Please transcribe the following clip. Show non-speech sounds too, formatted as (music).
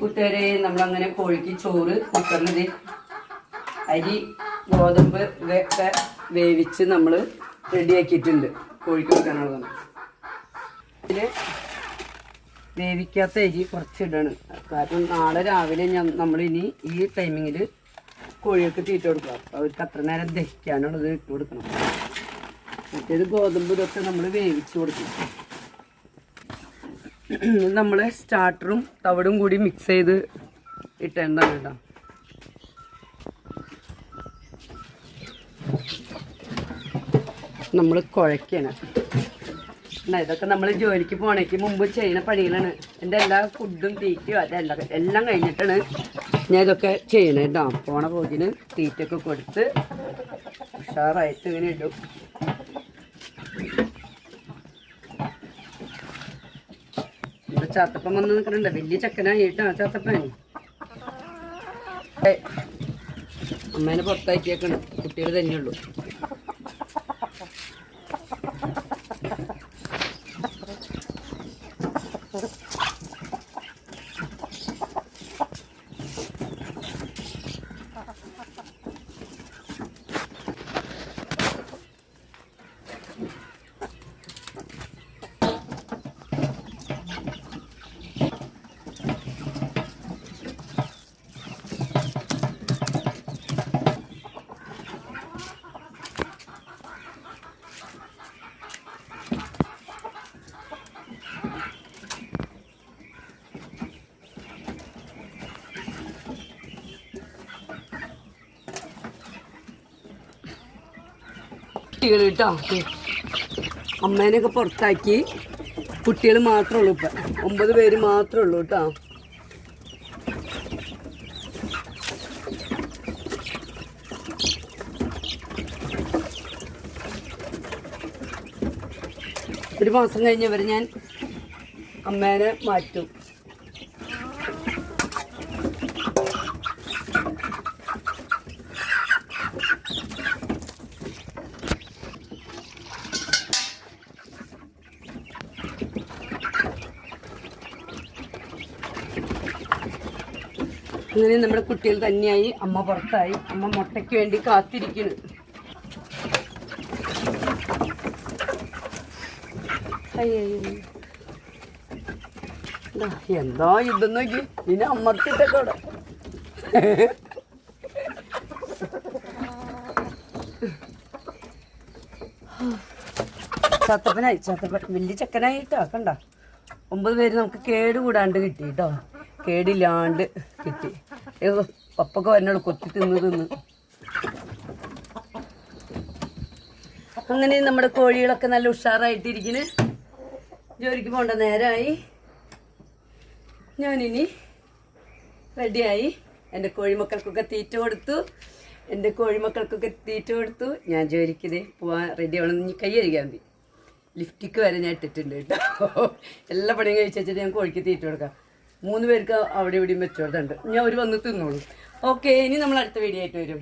കൂട്ടുകാരെ നമ്മളങ്ങനെ കോഴിക്ക് ചോറ് കുക്കറിൽ അരി ഗോതമ്പ് ഇതൊക്കെ വേവിച്ച് നമ്മൾ റെഡിയാക്കിയിട്ടുണ്ട് കോഴിക്ക് വെക്കാനുള്ളതാണ് ഇതിൽ വേവിക്കാത്ത അരി കുറച്ചിടാണ്. കാരണം നാളെ രാവിലെ ഞാൻ നമ്മളിനി ഈ ടൈമിങ്ങിൽ കോഴികൾക്ക് തീറ്റ കൊടുക്കുക അവർക്ക് അത്ര നേരം ദഹിക്കാനുള്ളത് ഇട്ട് കൊടുക്കണം. മറ്റേത് ഗോതമ്പ് ഇതൊക്കെ നമ്മൾ വേവിച്ച് കൊടുക്കും (clears throat) നമ്മൾ സ്റ്റാർട്ടറും തവിടും കൂടി മിക്സ് ചെയ്ത് ഇട്ടേണ്ടതാണ് കേട്ടോ. നമ്മൾ കുഴക്കണം. ഇതൊക്കെ നമ്മൾ ജോലിക്ക് പോണേക്ക് മുമ്പ് ചെയ്യുന്ന പണികളാണ്. എന്റെ എല്ലാ ഫുഡും തീറ്റയും അതെല്ലാം എല്ലാം കഴിഞ്ഞിട്ടാണ് ഞാൻ ഇതൊക്കെ ചെയ്യണേ കേട്ടോ. പോണ പോകിന് തീറ്റയൊക്കെ കൊടുത്ത് ഉഷാറായിട്ട് ഇങ്ങനെ ഇടും. ചാത്തപ്പൻ വന്ന് നിൽക്കണുണ്ട് വലിയ ചക്കനായിട്ടാ ചാത്തപ്പൻ. അമ്മേനെ പുറത്താക്കിയേക്കണം. കുട്ടികൾ തന്നെയുള്ളൂ. കുട്ടികൾ കേട്ടോ അമ്മേനെയൊക്കെ പുറത്താക്കി കുട്ടികൾ മാത്രമേ ഉള്ളൂ ഇപ്പം. ഒമ്പത് പേര് മാത്രമേ ഉള്ളൂ കേട്ടോ. ഒരു മാസം കഴിഞ്ഞവരെ ഞാൻ അമ്മേനെ മാറ്റും. അങ്ങനെ നമ്മുടെ കുട്ടികൾ തന്നെയായി അമ്മ പുറത്തായി. അമ്മ മുട്ടയ്ക്ക് വേണ്ടി കാത്തിരിക്കുന്നു. എന്താ യുദ്ധം നോക്കി? ഇനി അമ്മർത്തിട്ടൊക്കെ ചത്തപ്പനായി ചത്തപ്പൻ വലിയ ചക്കനായി കേട്ടോ കണ്ട? ഒമ്പത് പേര് നമുക്ക് കേട് കൂടാണ്ട് കിട്ടി കേട്ടോ കേടില്ലാണ്ട് കിട്ടി. പപ്പൊക്കെ എന്നോട് കൊത്തി തിന്ന് അങ്ങനെ നമ്മുടെ കോഴികളൊക്കെ നല്ല ഉഷാറായിട്ടിരിക്കുന്നു ജോലിക്ക് പോകേണ്ട നേരമായി ഞാനിനി റെഡിയായി. എന്റെ കോഴിമക്കൾക്കൊക്കെ തീറ്റ കൊടുത്തു. എന്റെ കോഴിമക്കൾക്കൊക്കെ തീറ്റ കൊടുത്തു. ഞാൻ ജോലിക്ക് ഇതേ പോവാൻ റെഡി ആവണം. ഇനി കൈ കഴുകാൻ മതി. ലിഫ്റ്റിക്ക് വരെ ഞാൻ ഇട്ടിട്ടുണ്ട് കേട്ടോ. എല്ലാ പണിയും കഴിച്ചു വെച്ചിട്ട് ഞാൻ കോഴിക്ക് തീറ്റ കൊടുക്കാം. മൂന്ന് പേർക്ക് അവിടെ ഇവിടെയും വെച്ചോടുന്നുണ്ട് ഞാൻ ഒരു വന്ന് തിന്നോളൂ. ഓക്കെ ഇനി നമ്മൾ അടുത്ത വീഡിയോ ആയിട്ട് വരും.